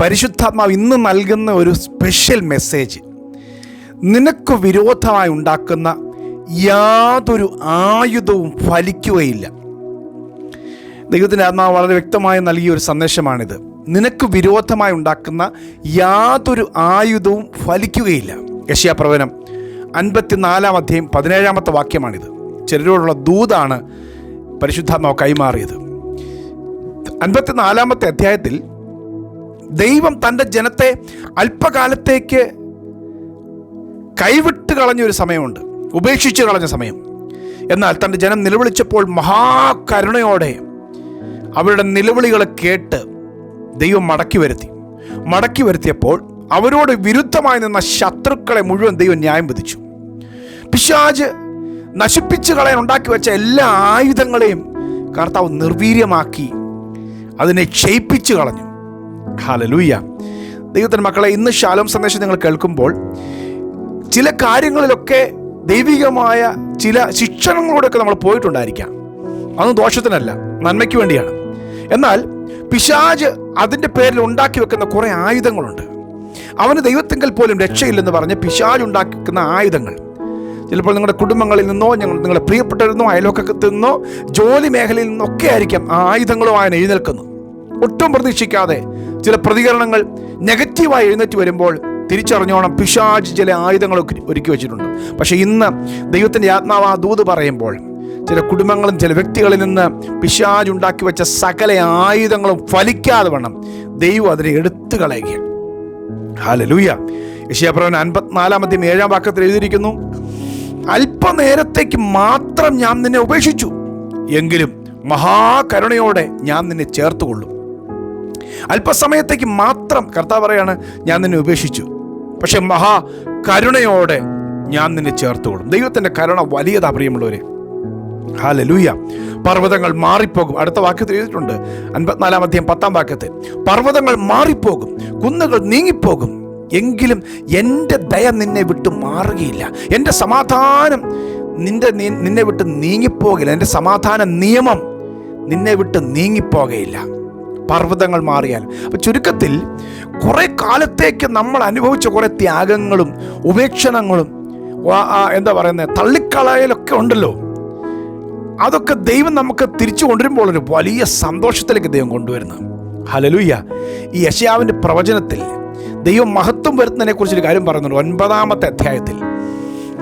പരിശുദ്ധാത്മാവ് ഇന്ന് നൽകുന്ന ഒരു സ്പെഷ്യൽ മെസ്സേജ് നിനക്ക് വിരോധമായി ഉണ്ടാക്കുന്ന യാതൊരു ആയുധവും ഫലിക്കുകയില്ല. ദൈവത്തിന്റെ ആത്മാവ് വളരെ വ്യക്തമായി നൽകിയ ഒരു സന്ദേശമാണിത്. നിനക്ക് വിരോധമായി ഉണ്ടാക്കുന്ന യാതൊരു ആയുധവും ഫലിക്കുകയില്ല. യശ്യാപ്രവനം അൻപത്തിനാലാം അധ്യായം പതിനേഴാമത്തെ വാക്യമാണിത്. ചിലരോടുള്ള ദൂതാണ് പരിശുദ്ധാത്മാവ് കൈമാറിയത്. അൻപത്തിനാലാമത്തെ അധ്യായത്തിൽ ദൈവം തന്റെ ജനത്തെ അല്പകാലത്തേക്ക് കൈവിട്ട് കളഞ്ഞൊരു സമയമുണ്ട്. ഉപേക്ഷിച്ച് കളഞ്ഞ സമയം. എന്നാൽ തന്റെ ജനം നിലവിളിച്ചപ്പോൾ മഹാകരുണയോടെ അവരുടെ നിലവിളികളെ കേട്ട് ദൈവം മടക്കി വരുത്തി. മടക്കി വരുത്തിയപ്പോൾ അവരോട് വിരുദ്ധമായി നിന്ന ശത്രുക്കളെ മുഴുവൻ ദൈവം ന്യായം വിധിച്ചു. പിശാജ് നശിപ്പിച്ച് കളയാൻ ഉണ്ടാക്കി വെച്ച എല്ലാ ആയുധങ്ങളെയും കർത്താവ് നിർവീര്യമാക്കി അതിനെ ക്ഷയിപ്പിച്ച് കളഞ്ഞു. ഹാലലൂയ. ദൈവത്തിന്റെ മക്കളെ ഇന്ന് ശാലോം സന്ദേശം നിങ്ങൾ കേൾക്കുമ്പോൾ ചില കാര്യങ്ങളിലൊക്കെ ദൈവികമായ ചില ശിക്ഷണങ്ങളോടൊക്കെ നമ്മൾ പോയിട്ടുണ്ടായിരിക്കാം. അതൊന്നും ദോഷത്തിനല്ല നന്മയ്ക്ക് വേണ്ടിയാണ്. എന്നാൽ പിശാജ് അതിന്റെ പേരിൽ ഉണ്ടാക്കി വെക്കുന്ന കുറേ ആയുധങ്ങളുണ്ട്. അവന് ദൈവത്തെങ്കിൽ പോലും രക്ഷയില്ലെന്ന് പറഞ്ഞ് പിശാജ് ഉണ്ടാക്കുന്ന ആയുധങ്ങൾ. ചിലപ്പോൾ നിങ്ങളുടെ കുടുംബങ്ങളിൽ നിന്നോ ഞങ്ങൾ നിങ്ങളുടെ പ്രിയപ്പെട്ടവരിൽ നിന്നോ അയൽവക്കത്തിൽ നിന്നോ ജോലി മേഖലയിൽ നിന്നൊക്കെ ആയിരിക്കാം ആ ആയുധങ്ങളുമായി എഴുന്നേൽക്കുന്നു ഒട്ടും പ്രതീക്ഷിക്കാതെ ചില പ്രതികരണങ്ങൾ നെഗറ്റീവായി എഴുന്നേറ്റ് വരുമ്പോൾ തിരിച്ചറിഞ്ഞോണം പിശാജ് ചില ആയുധങ്ങൾ ഒരുക്കി- ഒരുക്കി വെച്ചിട്ടുണ്ട്. പക്ഷെ ഇന്ന് ദൈവത്തിന്റെ ആത്മാവ് ആ ദൂത് പറയുമ്പോൾ ചില കുടുംബങ്ങളും ചില വ്യക്തികളിൽ നിന്ന് പിശാജ് ഉണ്ടാക്കി വെച്ച സകല ആയുധങ്ങളും ഫലിക്കാതെ വേണം ദൈവം അതിനെ എടുത്തു കളയുക ഹാലലൂയ യശയാപ്രവൻ അൻപത്തിനാലാമത്തെയും ഏഴാം വാക്കത്തിൽ എഴുതിയിരിക്കുന്നു അല്പനേരത്തേക്ക് മാത്രം ഞാൻ നിന്നെ ഉപേക്ഷിച്ചു. എങ്കിലും മഹാകരുണയോടെ ഞാൻ നിന്നെ ചേർത്തുകൊള്ളും. അല്പസമയത്തേക്ക് മാത്രം കർത്താവ് പറയാണ് ഞാൻ നിന്നെ ഉപേക്ഷിച്ചു. പക്ഷെ മഹാ കരുണയോടെ ഞാൻ നിന്നെ ചേർത്തുകൊള്ളും ദൈവത്തിന്റെ കരുണ വലിയതാ പ്രിയമുള്ളവരെ. ഹാലലൂയ പർവതങ്ങൾ മാറിപ്പോകും. അടുത്ത വാക്യത്തിൽ എഴുതിയിട്ടുണ്ട്. അൻപത്തിനാലാം അധ്യയം പത്താം വാക്യത്തിൽ. പർവതങ്ങൾ മാറിപ്പോകും. കുന്നുകൾ നീങ്ങിപ്പോകും. എങ്കിലും എന്റെ ദയ നിന്നെ വിട്ട് മാറുകയില്ല. എന്റെ സമാധാനം നിന്റെ നിന്നെ വിട്ട് നീങ്ങിപ്പോകില്ല. എന്റെ സമാധാന നിയമം നിന്നെ വിട്ട് നീങ്ങിപ്പോകയില്ല. പർവതങ്ങൾ മാറിയാൽ. അപ്പോൾ ചുരുക്കത്തിൽ കുറേ കാലത്തേക്ക് നമ്മൾ അനുഭവിച്ച കുറേ ത്യാഗങ്ങളും ഉപേക്ഷണങ്ങളും എന്താ പറയുന്നത് തള്ളിക്കളയലൊക്കെ ഉണ്ടല്ലോ. അതൊക്കെ ദൈവം നമുക്ക് തിരിച്ചു കൊണ്ടുവരുമ്പോൾ ഒരു വലിയ സന്തോഷത്തിലേക്ക് ദൈവം കൊണ്ടുവരുന്നു. ഹലലുയ്യ ഈ യശയാവിന്റെ പ്രവചനത്തിൽ ദൈവം മഹത്വം വരുത്തുന്നതിനെ കുറിച്ചൊരു കാര്യം പറയുന്നുണ്ട്. ഒൻപതാമത്തെ അധ്യായത്തിൽ.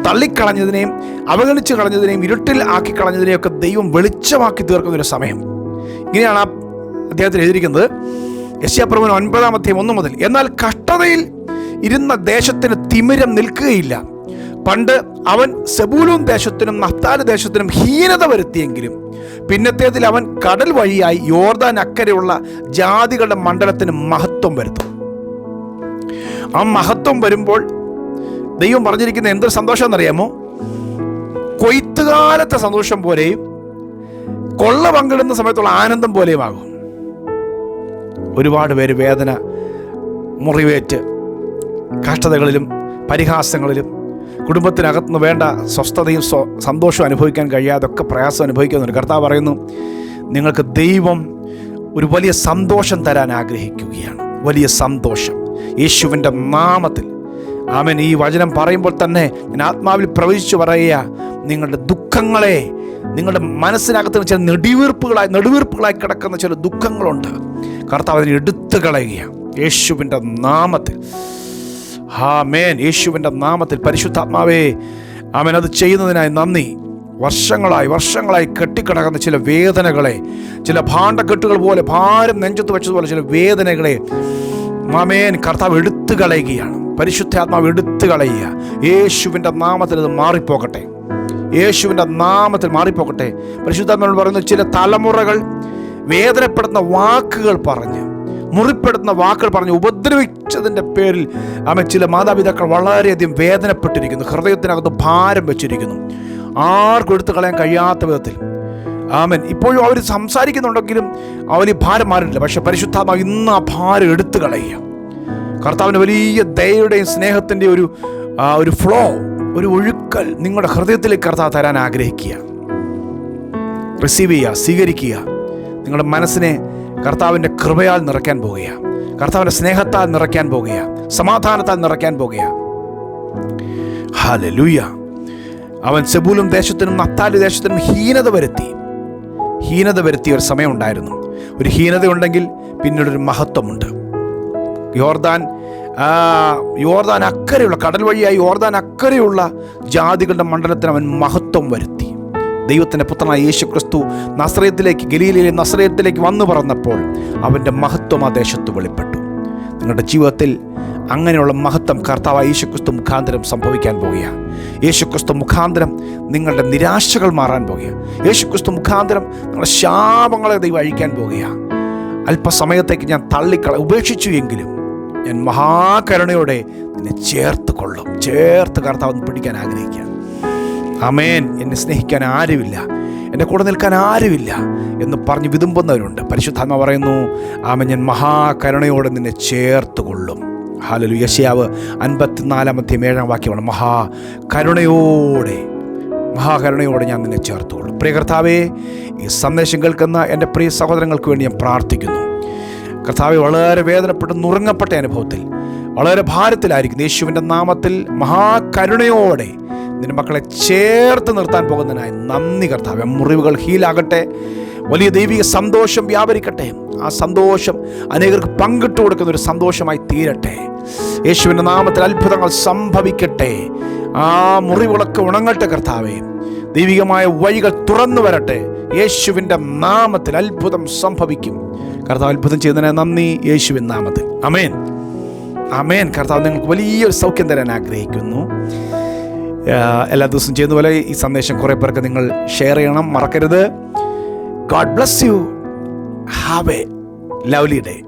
തള്ളിക്കളഞ്ഞതിനെയും അവഗണിച്ച് കളഞ്ഞതിനെയും ഇരുട്ടിൽ ആക്കി കളഞ്ഞതിനെയൊക്കെ ദൈവം വെളിച്ചമാക്കി തീർക്കുന്ന ഒരു സമയം. ഇങ്ങനെയാണ് ആ അദ്ദേഹത്തിൽ എഴുതിയിരിക്കുന്നത് യശ്യാപ്രഭുവിന് ഒൻപതാം അധ്യയം ഒന്ന് മുതൽ എന്നാൽ കഷ്ടതയിൽ ഇരുന്ന ദേശത്തിന് തിമിരം നിൽക്കുകയില്ല. പണ്ട് അവൻ സെബൂലൂൻ ദേശത്തിനും നഫ്താൽ ദേശത്തിനും ഹീനത വരുത്തിയെങ്കിലും പിന്നത്തേതിൽ അവൻ കടൽ വഴിയായി യോർദാൻ അക്കരെയുള്ള ജാതികളുടെ മണ്ഡലത്തിന് മഹത്വം വരുത്തും. ആ മഹത്വം വരുമ്പോൾ ദൈവം പറഞ്ഞിരിക്കുന്ന എന്തൊരു സന്തോഷം എന്നറിയാമോ? കൊയ്ത്തുകാലത്തെ സന്തോഷം പോലെയും കൊള്ള പങ്കിടുന്ന സമയത്തുള്ള ആനന്ദം പോലെയുമാകും ഒരുപാട് പേര് വേദന മുറിവേറ്റ് കഷ്ടതകളിലും പരിഹാസങ്ങളിലും കുടുംബത്തിനകത്തുനിന്ന് വേണ്ട സ്വസ്ഥതയും സ്വ സന്തോഷവും അനുഭവിക്കാൻ കഴിയാതൊക്കെ പ്രയാസം അനുഭവിക്കുന്നുണ്ട് കർത്താവ് പറയുന്നു നിങ്ങൾക്ക് ദൈവം ഒരു വലിയ സന്തോഷം തരാൻ ആഗ്രഹിക്കുകയാണ്. വലിയ സന്തോഷം. യേശുവിന്റെ നാമത്തിൽ. ആമൻ. ഈ വചനം പറയുമ്പോൾ തന്നെ ഞാൻ ആത്മാവിൽ പ്രവചിച്ചു പറയുക നിങ്ങളുടെ ദുഃഖങ്ങളെ നിങ്ങളുടെ മനസ്സിനകത്ത് ചില നെടിവീർപ്പുകളായി നെടുവീർപ്പുകളായി കിടക്കുന്ന ചില ദുഃഖങ്ങളുണ്ട്. കർത്താവ് അതിനെ എടുത്തു കളയുക. യേശുവിന്റെ നാമത്തിൽ. ഹാ മേൻ യേശുവിന്റെ നാമത്തിൽ. പരിശുദ്ധാത്മാവേ അവൻ അത് ചെയ്യുന്നതിനായി നന്ദി. വർഷങ്ങളായി വർഷങ്ങളായി കെട്ടിക്കിടക്കുന്ന ചില വേദനകളെ ചില ഭാണ്ഡക്കെട്ടുകൾ പോലെ ഭാരം നെഞ്ചത്ത് വെച്ചതുപോലെ ചില വേദനകളെ മാമേൻ കർത്താവ് എടുത്തു കളയുകയാണ്. പരിശുദ്ധാത്മാവ് എടുത്തു കളയുക. യേശുവിന്റെ നാമത്തിൽ അത് മാറിപ്പോകട്ടെ. യേശുവിന്റെ നാമത്തിൽ മാറിപ്പോകട്ടെ. പരിശുദ്ധാത്മാവ് പറയുന്ന ചില തലമുറകൾ വേദനപ്പെടുന്ന വാക്കുകൾ പറഞ്ഞ് മുറിപ്പെടുന്ന വാക്കുകൾ പറഞ്ഞ് ഉപദ്രവിച്ചതിന്റെ പേരിൽ ആമൻ ചില മാതാപിതാക്കൾ വളരെയധികം വേദനപ്പെട്ടിരിക്കുന്നു. ഹൃദയത്തിനകത്ത് ഭാരം വെച്ചിരിക്കുന്നു. ആർക്കും എടുത്തു കളയാൻ കഴിയാത്ത വിധത്തിൽ. ആമൻ. ഇപ്പോഴും അവർ സംസാരിക്കുന്നുണ്ടെങ്കിലും അവർ ഈ ഭാരം മാറില്ല. പക്ഷെ പരിശുദ്ധാത്മാവ് ഇന്ന് ആ ഭാരം എടുത്തു കളയുക. കർത്താവിന്റെ വലിയ ദയയുടെയും സ്നേഹത്തിന്റെ ഒരു ഒരു ഫ്ലോ ഒരു ഒഴുക്കൽ നിങ്ങളുടെ ഹൃദയത്തിലേക്ക് കർത്താവ് തരാൻ ആഗ്രഹിക്കുക. റിസീവ് ചെയ്യുക സ്വീകരിക്കുക. നിങ്ങളുടെ മനസ്സിനെ കർത്താവിന്റെ കൃപയാൽ നിറയ്ക്കാൻ പോകുക. കർത്താവിന്റെ സ്നേഹത്താൽ നിറയ്ക്കാൻ പോകുക. സമാധാനത്താൽ നിറയ്ക്കാൻ പോകുക. ഹാലലൂയ അവൻ സെബൂലും ദേശത്തിനും നത്താലി ദേശത്തിനും ഹീനത വരുത്തി. ഹീനത വരുത്തിയ ഒരു സമയമുണ്ടായിരുന്നു ഒരു ഹീനതയുണ്ടെങ്കിൽ പിന്നീടൊരു മഹത്വമുണ്ട്. യോർദാൻ യോർദാൻ അക്കരെയുള്ള കടൽ വഴിയായി യോർദാൻ അക്കരെയുള്ള ജാതികളുടെ മണ്ഡലത്തിന് അവൻ മഹത്വം വരുത്തി. ദൈവത്തിന്റെ പുത്രനായ യേശു ക്രിസ്തു നസ്രയത്തിലേക്ക് ഗലീലയിലെ നസ്രയത്തിലേക്ക് വന്നു പറന്നപ്പോൾ അവന്റെ മഹത്വം ആ ദേശത്ത് വെളിപ്പെട്ടു. നിങ്ങളുടെ ജീവിതത്തിൽ അങ്ങനെയുള്ള മഹത്വം കർത്താവായ യേശുക്രിസ്തു മുഖാന്തരം സംഭവിക്കാൻ പോകുകയാണ് യേശുക്രിസ്തു മുഖാന്തരം നിങ്ങളുടെ നിരാശകൾ മാറാൻ പോകുകയാണ് യേശുക്രിസ്തു മുഖാന്തരം നിങ്ങളുടെ ശാപങ്ങളെ ദൈവം അഴിക്കാൻ പോവുകയാണ്. അല്പസമയത്തേക്ക് ഞാൻ തള്ളിക്കള ഉപേക്ഷിച്ചു എങ്കിലും ഞാൻ മഹാകരുണയോടെ നിന്നെ ചേർത്ത് കൊള്ളും ചേർത്ത് കർത്താവ് പിടിക്കാൻ ആഗ്രഹിക്കുകയാണ്. അമേൻ എന്നെ സ്നേഹിക്കാൻ ആരുമില്ല. എന്റെ കൂടെ നിൽക്കാൻ ആരുമില്ല എന്ന് പറഞ്ഞ് വിതുമ്പുന്നവരുണ്ട്. പരിശുദ്ധാത്മ പറയുന്നു ആമ ഞാൻ മഹാകരുണയോടെ നിന്നെ ചേർത്ത് കൊള്ളും ഹാലലു യശയാവ് അൻപത്തിനാലാമത്തെയും ഏഴാം വാക്യമാണ്. മഹാ കരുണയോടെ മഹാകരുണയോടെ ഞാൻ നിന്നെ ചേർത്തുകൊള്ളും. പ്രിയ കർത്താവേ ഈ സന്ദേശം കേൾക്കുന്ന എന്റെ പ്രിയ സഹോദരങ്ങൾക്ക് വേണ്ടി ഞാൻ പ്രാർത്ഥിക്കുന്നു. കർത്താവെ വളരെ വേദനപ്പെട്ട് നുറുങ്ങപ്പെട്ട അനുഭവത്തിൽ വളരെ ഭാരത്തിലായിരിക്കും യേശുവിന്റെ നാമത്തിൽ മഹാകരുണയോടെ നിന്റെ മക്കളെ ചേർത്ത് നിർത്താൻ പോകുന്നതിനായി നന്ദി കർത്താവ്. മുറിവുകൾ ഹീലാകട്ടെ വലിയ ദൈവിക സന്തോഷം വ്യാപരിക്കട്ടെ. ആ സന്തോഷം അനേകർക്ക് പങ്കിട്ട് കൊടുക്കുന്ന ഒരു സന്തോഷമായി തീരട്ടെ. യേശുവിന്റെ നാമത്തിൽ അത്ഭുതങ്ങൾ സംഭവിക്കട്ടെ. ആ മുറിവുകളൊക്കെ ഉണങ്ങട്ടെ കർത്താവേ. ദൈവികമായ വഴികൾ തുറന്നു വരട്ടെ. യേശുവിന്റെ നാമത്തിൽ അത്ഭുതം സംഭവിക്കും. കർത്താവ് അത്ഭുതം ചെയ്യുന്നതിന് നന്ദി യേശുവിൻ നാമത്തിൽ. അമേൻ അമേൻ കർത്താവ് നിങ്ങൾക്ക് വലിയൊരു സൗഖ്യം തരാൻ ആഗ്രഹിക്കുന്നു. എല്ലാ ദിവസവും ചെയ്യുന്ന പോലെ ഈ സന്ദേശം കുറേ പേർക്ക് നിങ്ങൾ ഷെയർ ചെയ്യണം. മറക്കരുത്. God bless you. Have a lovely day.